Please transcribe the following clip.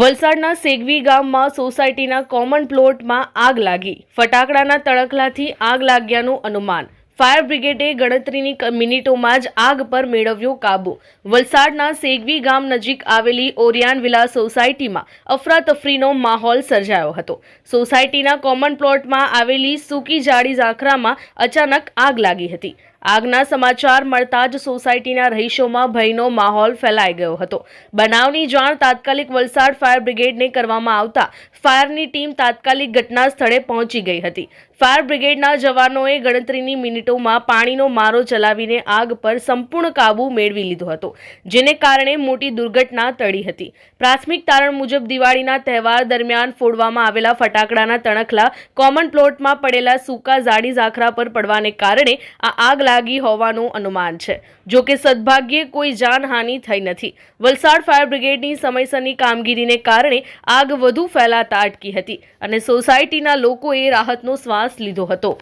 વલસાડના સેગવી ગામમાં સોસાયટીના કોમન પ્લોટમાં આગ લાગી. ફટાકડાના તડકલાથી આગ લાગ્યાનું અનુમાન. ફાયર બ્રિગેડે ગણતરીની મિનિટોમાં જ આગ પર મેળવ્યો કાબુ. વલસાડના સેગવી ગામ નજીક આવેલી ઓરિયાન વિલા સોસાયટીમાં અફરાતફરીનો માહોલ સર્જાયો હતો. સોસાયટીના કોમન પ્લોટમાં આવેલી સૂકી જાડી ઝાંખરામાં અચાનક આગ લાગી હતી. આગના સમાચાર મળતા જ સોસાયટીના રહીશોમાં ભયનો માહોલ ફેલાઈ ગયો હતો. બનાવની જાણ તાત્કાલિક વલસાડ ફાયર બ્રિગેડને કરવામાં આવતા ફાયરની ટીમ તાત્કાલિક ઘટના સ્થળે પહોંચી ગઈ હતી. ફાયર બ્રિગેડના જવાનોએ ગણતરીની મિનિટોમાં પાણીનો મારો ચલાવીને આગ પર સંપૂર્ણ કાબુ મેળવી લીધો હતો, જેને કારણે મોટી દુર્ઘટના ટળી હતી. પ્રાથમિક તારણ મુજબ દિવાળીના તહેવાર દરમિયાન ફોડવામાં આવેલા ફટાકડાના તણખલા કોમન પ્લોટમાં પડેલા સૂકા ઝાડી ઝાખરા પર પડવાને કારણે આ આગ લાગી હોવાનું અનુમાન છે. જો કે સદભાગ્યે કોઈ જાનહાનિ થઈ નથી. વલસાડ ફાયર બ્રિગેડની સમયસરની કામગીરીને કારણે આગ વધુ ફેલાતા અટકી હતી અને સોસાયટીના લોકોએ રાહતનો શ્વાસ લીધો હતો.